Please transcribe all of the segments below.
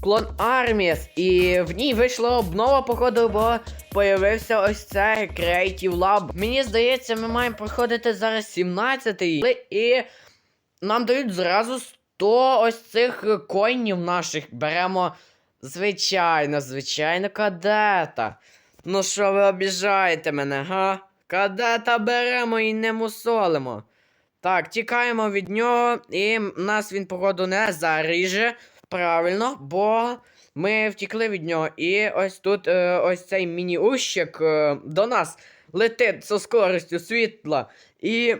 клон Арміс. І в ній вийшла обнова, походу, бо появився ось цей Creative Lab. Мені здається, ми маємо проходити зараз 17-й. І нам дають зразу 100 ось цих коїнів наших. Беремо, звичайно, звичайно, кадета. Ну що ви обіжаєте мене, га? Кадета беремо і не мусолимо. Так, тікаємо від нього, і нас він, походу, не заріже. Правильно, бо ми втікли від нього. І ось тут е, ось цей міні-ущик е, до нас летить зі скоростю світла. І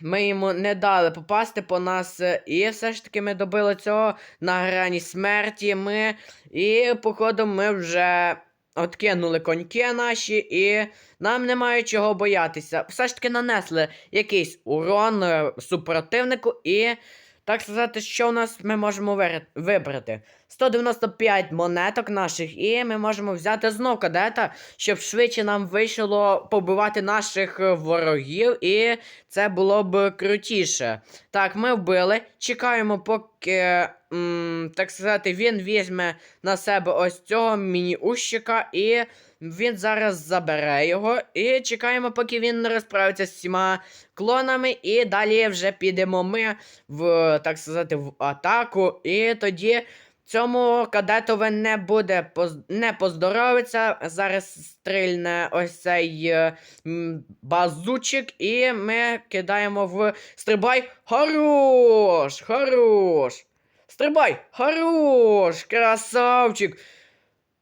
ми йому не дали попасти по нас. е, І все ж таки ми добили цього на грані смерті. Ми. І, походу, ми вже откинули коньки наші, і нам немає чого боятися. Все ж таки нанесли якийсь урон супротивнику, і так сказати, що у нас ми можемо вибрати. 195 монеток наших, і ми можемо взяти знов кадета, щоб швидше нам вийшло побивати наших е, ворогів, і це було б крутіше. Так, ми вбили. Чекаємо, поки, м, так сказати, він візьме на себе ось цього міні-ущика, і він зараз забере його. І чекаємо, поки він розправиться з всіма клонами. І далі вже підемо ми в, так сказати, в атаку. І тоді. Цьому кадетове не буде не поздоровиться. Зараз стрільне ось цей е, базучик, і ми кидаємо в стрибай. Хорош! Хорош! Стрибай! Хорош! Красавчик!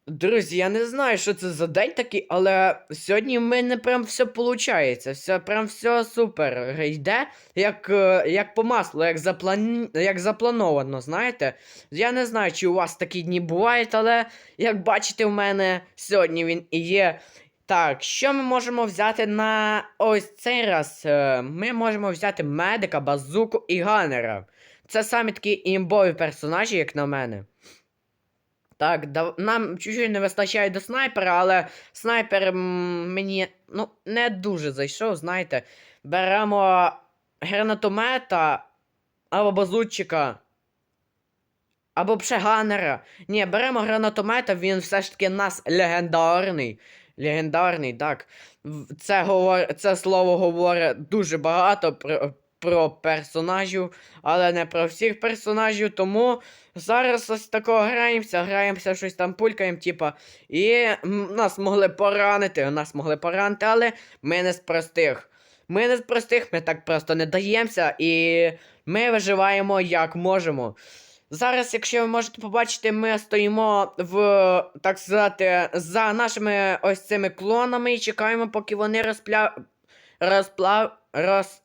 Друзі, я не знаю, що це за день такий, але сьогодні в мене прям все виходить. Все, прям все супер. Йде, як, е, як по маслу, як, заплан... як заплановано, знаєте? Я не знаю, чи у вас такі дні бувають, але як бачите, в мене сьогодні він і є. Так, що ми можемо взяти на ось цей раз? Е, Ми можемо взяти медика, базуку і ганера. Це самі такі імбові персонажі, як на мене. Так, да, нам чуть-чуть не вистачає до снайпера, але снайпер мені ну, не дуже зайшов, знаєте. Беремо гранатомета або базутчика. Або пшеганера. Ні, беремо гранатомета, він все ж таки нас легендарний. Легендарний, так. Це, говор... це слово говорить дуже багато про, про персонажів, але не про всіх персонажів. Тому зараз ось такого граємося, граємося, щось там пулькаємо, типа. І нас могли поранити, нас могли поранити, але ми не з простих. Ми не з простих, ми так просто не даємося, і ми виживаємо як можемо. Зараз, якщо ви можете побачити, ми стоїмо в, так сказати, за нашими ось цими клонами і чекаємо, поки вони розпля... розплав... роз...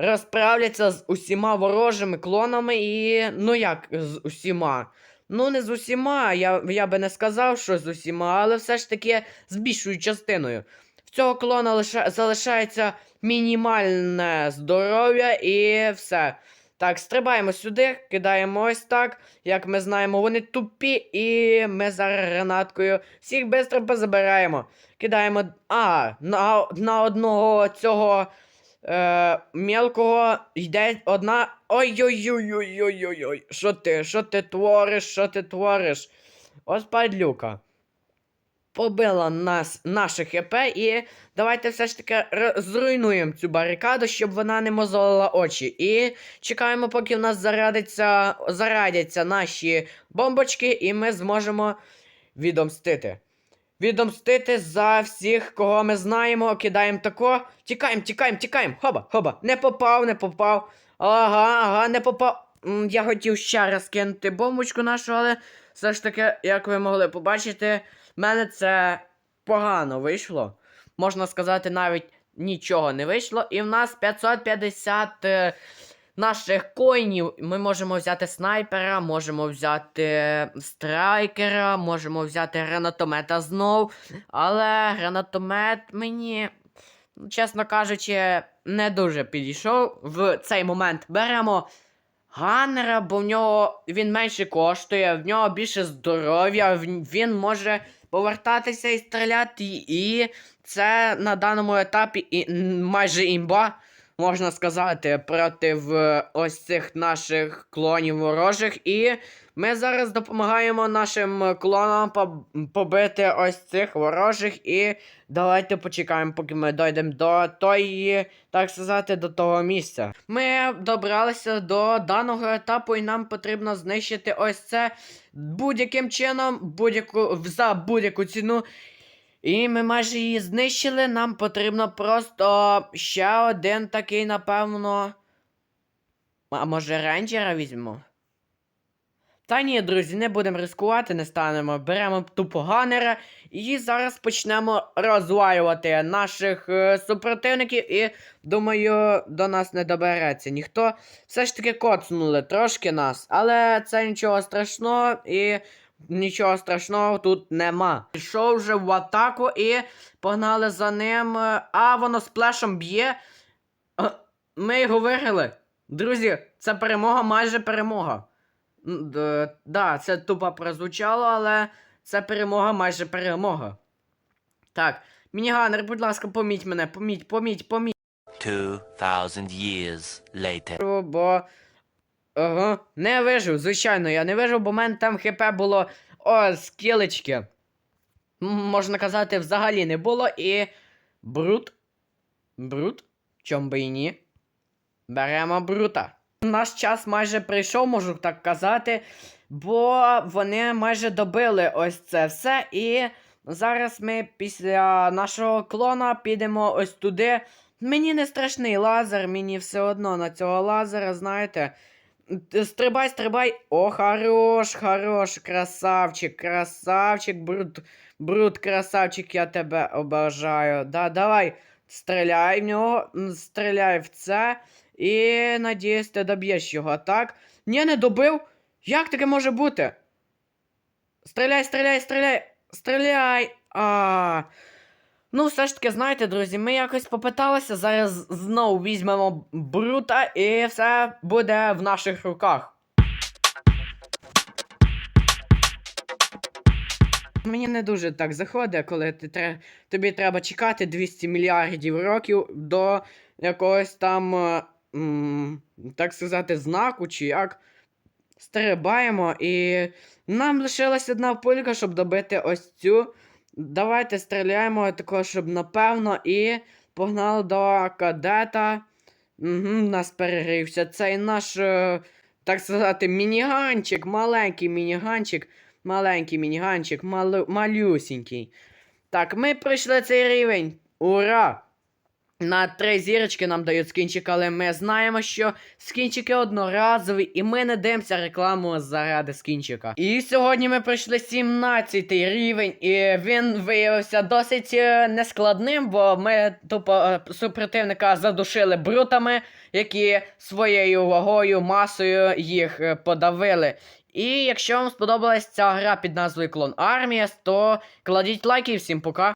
розправляться з усіма ворожими клонами і. Ну як з усіма? Ну, не з усіма, я, я би не сказав, що з усіма, але все ж таки з більшою частиною. В цього клона лиша... залишається мінімальне здоров'я і все. Так, стрибаємо сюди, кидаємо ось так. Як ми знаємо, вони тупі, і ми зараз гранаткою всіх швидко позабираємо. Кидаємо. А, на, на одного цього е, мелкого йде одна. Ой-ой-ой-ой-ой-ой-ой. Що ти? Що ти твориш? Що ти твориш? Ось падлюка. Побила нас наше ХП, і давайте все ж таки зруйнуємо цю барикаду, щоб вона не мозолила очі. І чекаємо, поки в нас зарядиться, зарядяться наші бомбочки, і ми зможемо відомстити. Відомстити за всіх, кого ми знаємо, кидаємо тако. Тікаємо, тікаємо, тікаємо. Хоба, хоба. Не попав, не попав. Ага, ага, не попав. Я хотів ще раз кинути бомбочку нашу, але все ж таки, як ви могли побачити, в мене це погано вийшло. Можна сказати, навіть нічого не вийшло. І в нас 550 е, наших коїнів. Ми можемо взяти снайпера, можемо взяти страйкера, можемо взяти гранатомета знов. Але гранатомет мені, чесно кажучи, не дуже підійшов в цей момент. Беремо. Ганнера, бо в нього він менше коштує, в нього більше здоров'я, він може повертатися і стріляти, і це на даному етапі і, майже імба. Можна сказати, проти ось цих наших клонів ворожих. І ми зараз допомагаємо нашим клонам побити ось цих ворожих. І давайте почекаємо, поки ми дійдемо до тої, так сказати, до того місця. Ми добралися до даного етапу, і нам потрібно знищити ось це будь-яким чином, будь-яку за будь-яку ціну. І ми майже її знищили. Нам потрібно просто ще один такий, напевно. А може рейнджера візьмемо? Та ні, друзі, не будемо ризикувати, не станемо. Беремо тупо ганера і зараз почнемо розвалювати наших е, супротивників. І думаю, до нас не добереться ніхто. Все ж таки коцнули трошки нас, але це нічого страшного і нічого страшного тут нема. Пішов вже в атаку і погнали за ним. А воно сплешом б'є. Ми його виграли. Друзі, це перемога, майже перемога. Д- Да, це тупо прозвучало, але це перемога, майже перемога. Так, мініганер, будь ласка, поміть мене, поміть, поміть, поміть. 2,000 years later. Бо. Ага, не вижив, звичайно, я не вижив, бо в мене там хп було. О, скілечки. Можна казати, взагалі не було і. Брут. Брут? Чом би і ні? Беремо брута. Наш час майже прийшов, можу так казати, бо вони майже добили ось це все. І зараз ми після нашого клона підемо ось туди. Мені не страшний лазер, мені все одно на цього лазера, знаєте. Стрибай, стрибай. О, хорош, хорош, красавчик, красавчик, брут, брут, красавчик, я тебе обожаю. Да, давай, стріляй в нього, стріляй в це. І надіюсь, ти доб'єш його, так? Ні, не добив? Як таке може бути? Стріляй, стріляй, стріляй, стріляй. А. Ну, все ж таки, знаєте, друзі, ми якось попиталися. Зараз знову візьмемо брута, і все буде в наших руках. Мені не дуже так заходить, коли ти тре... тобі треба чекати 200 мільярдів років до якогось там, е, м, так сказати, знаку, чи як. Стрибаємо, і нам лишилась одна пулька, щоб добити ось цю. Давайте стріляємо також, щоб напевно, і погнали до кадета. Угу, нас перегрівся. Цей наш, е, так сказати, мініганчик, маленький мініганчик, маленький мініганчик, малю, малюсінький. Так, ми пройшли цей рівень. Ура! На три зірочки нам дають скінчик, але ми знаємо, що скінчики одноразові, і ми не дивимося рекламу заради скінчика. І сьогодні ми пройшли 17 рівень, і він виявився досить е, нескладним, бо ми тупо е, супротивника задушили брутами, які своєю вагою, масою їх е, подавили. І якщо вам сподобалась ця гра під назвою Клон Армія, то кладіть лайки і всім пока.